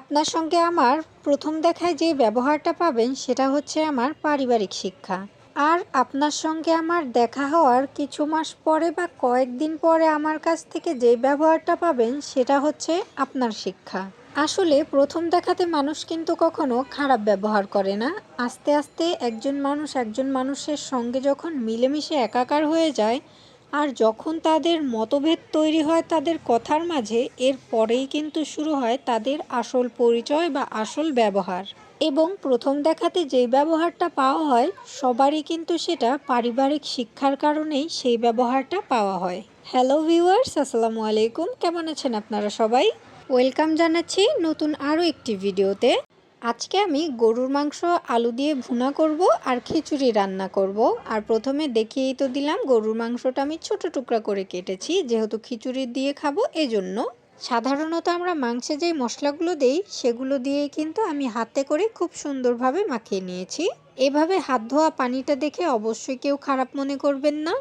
আপনার সঙ্গে আমার প্রথম দেখায় যে ব্যবহারটা পাবেন সেটা হচ্ছে আমার পারিবারিক শিক্ষা। আর আপনার সঙ্গে আমার দেখা হওয়ার কিছু মাস পরে বা কয়েকদিন পরে আমার কাছ থেকে যে ব্যবহারটা পাবেন সেটা হচ্ছে আপনার শিক্ষা। আসলে প্রথম দেখাতে মানুষ কিন্তু কখনো খারাপ ব্যবহার করে না। আস্তে আস্তে একজন মানুষ একজন মানুষের সঙ্গে যখন মিলেমিশে একাকার হয়ে যায় আর যখন তাদের মতভেদ তৈরি হয় তাদের কথার মাঝে, এর পরেই কিন্তু শুরু হয় তাদের আসল পরিচয় বা আসল ব্যবহার। এবং প্রথম দেখাতে যেই ব্যবহারটা পাওয়া হয়, সবারই কিন্তু সেটা পারিবারিক শিক্ষার কারণেই সেই ব্যবহারটা পাওয়া হয়। হ্যালো ভিউয়ার্স, আসসালামু আলাইকুম। কেমন আছেন আপনারা সবাই? ওয়েলকাম জানাচ্ছি নতুন আরও একটি ভিডিওতে। আজকে আমি গরুর মাংস, আলু দিয়ে ভুনা করব আর খিচুড়ি রান্না করব। আর প্রথমে দেখিয়েই তো দিলাম গরুর মাংসটা আমি ছোট টুকরা করে কেটেছি, যেহেতু খিচুড়ি দিয়ে খাব এজন্য। সাধারণত আমরা মাংসে যেই মশলাগুলো দেই, সেগুলো দিয়েই কিন্তু আমি হাতে করে খুব সুন্দরভাবে মাখিয়ে নিয়েছি। এভাবে হাত ধোয়া পানিটা দেখে অবশ্যই কেউ খারাপ মনে করবেন না।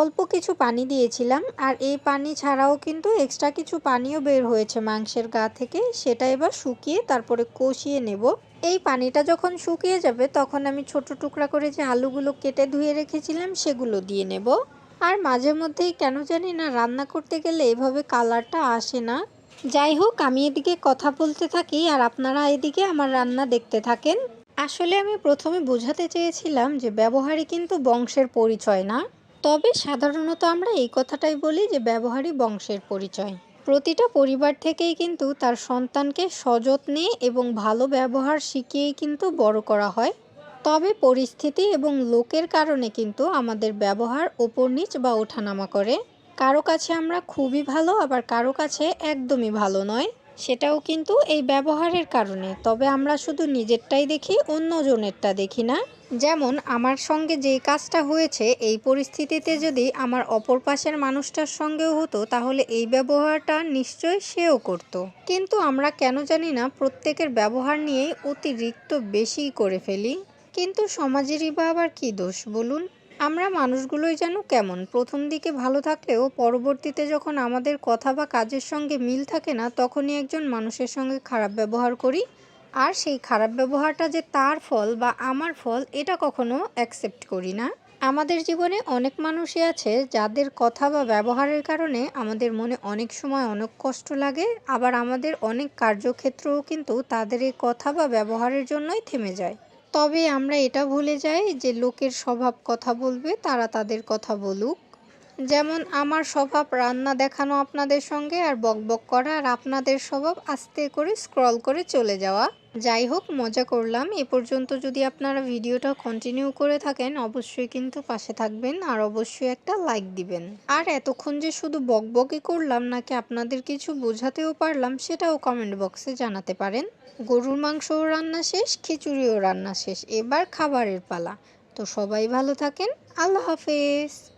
অল্প কিছু পানি দিয়েছিলাম, আর এই পানি ছাড়াও কিন্তু এক্সট্রা কিছু পানিও বের হয়েছে মাংসের গা থেকে। সেটা এবার শুকিয়ে তারপরে কষিয়ে নেব। এই পানিটা যখন শুকিয়ে যাবে, তখন আমি ছোট টুকরা করে যে আলুগুলো কেটে ধুয়ে রেখেছিলাম, সেগুলো দিয়ে নেব। আর মাঝে মধ্যেই কেন জানি না, রান্না করতে গেলে এভাবে কালারটা আসে না। যাই হোক, আমি এদিকে কথা বলতে থাকি, আর আপনারা এদিকে আমার রান্না দেখতে থাকেন। আসলে আমি প্রথমে বোঝাতে চেয়েছিলাম যে ব্যবহারই কিন্তু বংশের পরিচয় না। তবে সাধারণত আমরা এই কথাটাই বলি যে ব্যবহারই বংশের পরিচয়। প্রতিটা পরিবার থেকেই কিন্তু তার সন্তানকে সযত্নে এবং ভালো ব্যবহার শিখিয়েই কিন্তু বড় করা হয়। তবে পরিস্থিতি এবং লোকের কারণে কিন্তু আমাদের ব্যবহার ওপর নিচ বা ওঠানামা করে। কারও কাছে আমরা খুবই ভালো, আবার কারও কাছে একদমই ভালো নয়। সেটাও কিন্তু এই ব্যবহারের কারণে। তবে আমরা শুধু নিজেরটাই দেখি, অন্যজনেরটা দেখি না। যেমন, আমার সঙ্গে যেই কাজটা হয়েছে, এই পরিস্থিতিতে যদি আমার অপর পাশের মানুষটার সঙ্গেও হতো, তাহলে এই ব্যবহারটা নিশ্চয় সেও করত। কিন্তু আমরা কেন জানি না, প্রত্যেকের ব্যবহার নিয়েই অতিরিক্ত বেশি করে ফেলি। কিন্তু সমাজেরই বা আবার কী দোষ, বলুন? আমরা মানুষগুলোই যেন কেমন? প্রথম দিকে ভালো থাকলেও পরবর্তীতে যখন আমাদের কথা বা কাজের সঙ্গে মিল থাকে না, তখনই একজন মানুষের সঙ্গে খারাপ ব্যবহার করি। আর সেই খারাপ ব্যবহারটা যে তার ফল বা আমার ফল, এটা কখনো অ্যাকসেপ্ট করি না। আমাদের জীবনে অনেক মানুষই আছে যাদের কথা বা ব্যবহারের কারণে আমাদের মনে অনেক সময় অনেক কষ্ট লাগে। আবার আমাদের অনেক কার্যক্ষেত্রও কিন্তু তাদের এই কথা বা ব্যবহারের জন্যই থেমে যায়। তবে আমরা এটা ভুলে যাই যে লোকের স্বভাব কথা বলবে তারা তাদের কথা বলুক। যেমন আমার স্বভাব রান্না দেখানো আপনাদের সঙ্গে আর বকবক করা আর আপনাদের স্বভাব আস্তে করে স্ক্রল করে চলে যাওয়া। যাই হোক, মজা করলাম। এ পর্যন্ত যদি আপনারা ভিডিওটা কন্টিনিউ করে থাকেন, অবশ্যই কিন্তু পাশে থাকবেন আর অবশ্যই একটা লাইক দিবেন। আর এতক্ষণ যে শুধু বকবকই করলাম নাকি আপনাদের কিছু বোঝাতেও পারলাম, সেটাও কমেন্ট বক্সে জানাতে পারেন। গরুর মাংসও রান্না শেষ, খিচুড়িও রান্না শেষ। এবার খাবারের পালা। তো সবাই ভালো থাকেন। আল্লাহ হাফেজ।